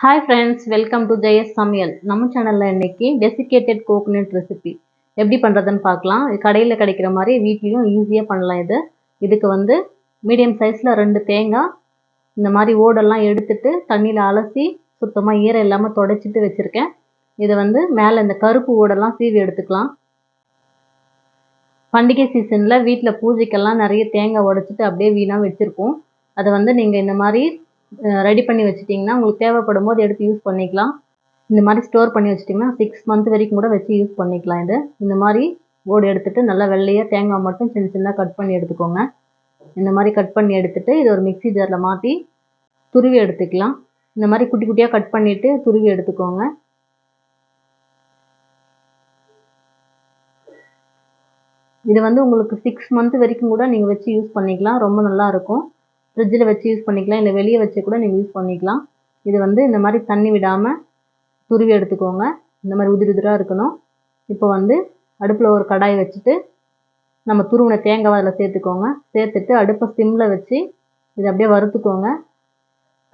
Hi friends welcome to Jaya's சமையல் நம்ம சேனலில் இன்னைக்கு டெசிகேட்டட் கோகோனட் ரெசிபி எப்படி பண்ணுறதுன்னு பார்க்கலாம். கடையில் கிடைக்கிற மாதிரி வீட்லேயும் ஈஸியாக பண்ணலாம் இது. இதுக்கு வந்து மீடியம் சைஸில் ரெண்டு தேங்காய் இந்த மாதிரி ஓடெல்லாம் எடுத்துட்டு தண்ணியில் அலசி சுத்தமாக ஈரம் இல்லாமல் தொடச்சிட்டு வச்சுருக்கேன். இதை வந்து மேலே இந்த கருப்பு ஓடெல்லாம் சீவி எடுத்துக்கலாம். பண்டிகை சீசனில் வீட்டில் பூஜைக்கெல்லாம் நிறைய தேங்காய் உடச்சிட்டு அப்படியே வீணாக வச்சுருக்கோம் அதை வந்து நீங்கள் இந்த மாதிரி ரெடி பண்ணி வச்சிட்டிங்கன்னா உங்களுக்கு தேவைப்படும் போது எடுத்து யூஸ் பண்ணிக்கலாம். இந்த மாதிரி ஸ்டோர் பண்ணி வச்சிட்டிங்கன்னா சிக்ஸ் மந்த் வரைக்கும் கூட வச்சு யூஸ் பண்ணிக்கலாம் இது. இந்த மாதிரி ஓடு எடுத்துகிட்டு நல்லா வெள்ளையாக தேங்காய் மட்டும் சின்ன சின்ன கட் பண்ணி எடுத்துக்கோங்க. இந்த மாதிரி கட் பண்ணி எடுத்துகிட்டு இது ஒரு மிக்ஸி ஜாரில் மாற்றி துருவி எடுத்துக்கலாம். இந்த மாதிரி குட்டி குட்டியாக கட் பண்ணிவிட்டு துருவி எடுத்துக்கோங்க. இது வந்து உங்களுக்கு சிக்ஸ் மந்த் வரைக்கும் கூட நீங்கள் வச்சு யூஸ் பண்ணிக்கலாம். ரொம்ப நல்லாயிருக்கும் ஃப்ரிட்ஜில் வச்சு யூஸ் பண்ணிக்கலாம். இல்லை வெளியே வச்சு கூட நீங்கள் யூஸ் பண்ணிக்கலாம். இது வந்து இந்த மாதிரி தண்ணி விடாமல் துருவி எடுத்துக்கோங்க. இந்த மாதிரி உதிரி உதிராக இருக்கணும். இப்போ வந்து அடுப்பில் ஒரு கடாய் வச்சுட்டு நம்ம துருவின தேங்காய் அதில் சேர்த்துக்கோங்க. சேர்த்துட்டு அடுப்பை சிம்மில் வச்சு இதை அப்படியே வறுத்துக்கோங்க.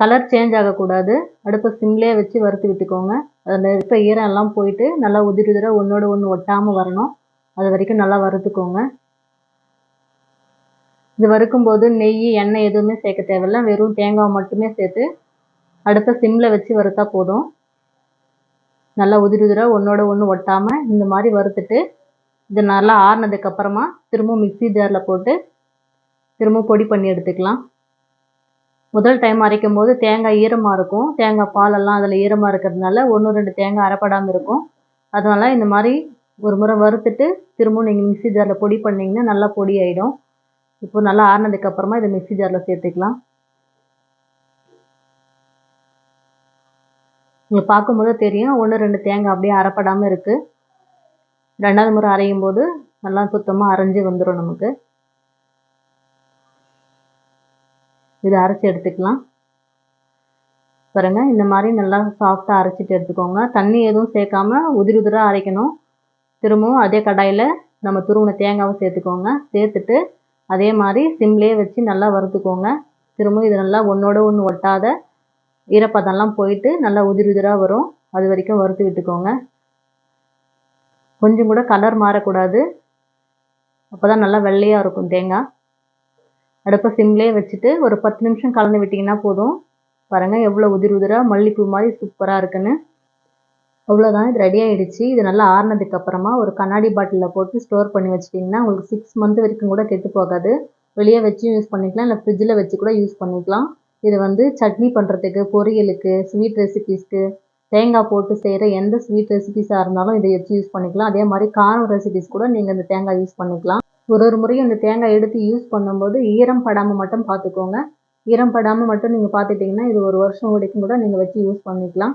கலர் சேஞ்ச் ஆகக்கூடாது. அடுப்பை சிம்லேயே வச்சு வறுத்து விட்டுக்கோங்க. அதில் இருக்க ஈரம் எல்லாம் போயிட்டு நல்லா உதிரி உதிராக ஒன்றோட ஒன்று ஒட்டாமல் வரணும். அது வரைக்கும் நல்லா வறுத்துக்கோங்க. இது வறுக்கும்போது நெய் எண்ணெய் எதுவுமே சேர்க்க தேவையில்ல. வெறும் தேங்காய் மட்டுமே சேர்த்து அடுத்த சிம்மில் வச்சு வறுத்தா போதும். நல்லா உதிரி உதிராக ஒன்றோட ஒன்று ஒட்டாமல் இந்த மாதிரி வறுத்துட்டு இது நல்லா ஆறுனதுக்கப்புறமா திரும்பவும் மிக்ஸி ஜாரில் போட்டு திரும்பவும் பொடி பண்ணி எடுத்துக்கலாம். முதல் டைம் அரைக்கும் போது தேங்காய் ஈரமாக இருக்கும். தேங்காய் பாலெல்லாம் அதில் ஈரமாக இருக்கிறதுனால ஒன்று ரெண்டு தேங்காய் அரைப்படாமல் இருக்கும். அதனால் இந்த மாதிரி ஒரு முறை வறுத்துட்டு திரும்பவும் நீங்கள் மிக்ஸி ஜாரில் பொடி பண்ணிங்கன்னா நல்லா பொடி ஆகிடும் இப்போ நல்லா ஆறினதுக்கப்புறமா இதை மிக்சி ஜாரில் சேர்த்துக்கலாம். உங்களுக்கு பார்க்கும்போது தெரியும் ஒன்று ரெண்டு தேங்காய் அப்படியே அரைப்படாமல் இருக்குது ரெண்டாவது முறை அரையும் போது நல்லா சுத்தமாக அரைஞ்சி வந்துடும் நமக்கு. இதை அரைச்சி எடுத்துக்கலாம். பாருங்க இந்த மாதிரி நல்லா சாஃப்டாக அரைச்சிட்டு எடுத்துக்கோங்க. தண்ணி எதுவும் சேர்க்காம உதிரி உதிராக அரைக்கணும். திரும்பவும் அதே கடாயில் நம்ம துருவின தேங்காவை சேர்த்துக்கோங்க. சேர்த்துட்டு அதே மாதிரி சிம்லேயே வச்சு நல்லா வறுத்துக்கோங்க. திரும்பவும் இது நல்லா ஒன்றோட ஒன்று ஒட்டாத ஈரப்பதம்லாம் போயிட்டு நல்லா உதிர் உதிராக வரும். அது வரைக்கும் வறுத்து விட்டுக்கோங்க. கொஞ்சம் கூட கலர் மாறக்கூடாது. அப்போ தான் நல்லா வெள்ளையாக இருக்கும் தேங்காய் அடுப்பை சிம்லேயே வச்சுட்டு ஒரு பத்து நிமிஷம் கலந்து விட்டிங்கன்னா போதும். பாருங்கள் எவ்வளோ உதிர் உதிராக மல்லிப்பூ மாதிரி சூப்பராக இருக்குன்னு. அவ்வளோதான் இது ரெடி ஆகிடுச்சு இது நல்லா ஆறுனதுக்கு அப்புறமா ஒரு கண்ணாடி பாட்டிலில் போட்டு ஸ்டோர் பண்ணி வச்சிட்டிங்கன்னா உங்களுக்கு சிக்ஸ் மந்த் வரைக்கும் கூட கெட்டு போகாது. வெளியே வச்சு யூஸ் பண்ணிக்கலாம் இல்லை ஃப்ரிட்ஜில் வச்சு கூட யூஸ் பண்ணிக்கலாம். இது வந்து சட்னி பண்ணுறதுக்கு பொரியலுக்கு ஸ்வீட் ரெசிபீஸ்க்கு தேங்காய் போட்டு செய்கிற எந்த ஸ்வீட் ரெசிபீஸாக இருந்தாலும் இதை வச்சு யூஸ் பண்ணிக்கலாம். அதே மாதிரி காரம் ரெசிபீஸ் கூட நீங்கள் இந்த தேங்காய் யூஸ் பண்ணிக்கலாம். ஒரு ஒரு முறையும் இந்த தேங்காய் எடுத்து யூஸ் பண்ணும்போது ஈரம் படாமல் மட்டும் பார்த்துக்கோங்க. ஈரம் படாமல் மட்டும் நீங்கள் பார்த்துட்டிங்கன்னா இது ஒரு வருஷம் வரைக்கும் கூட நீங்கள் வச்சு யூஸ் பண்ணிக்கலாம்.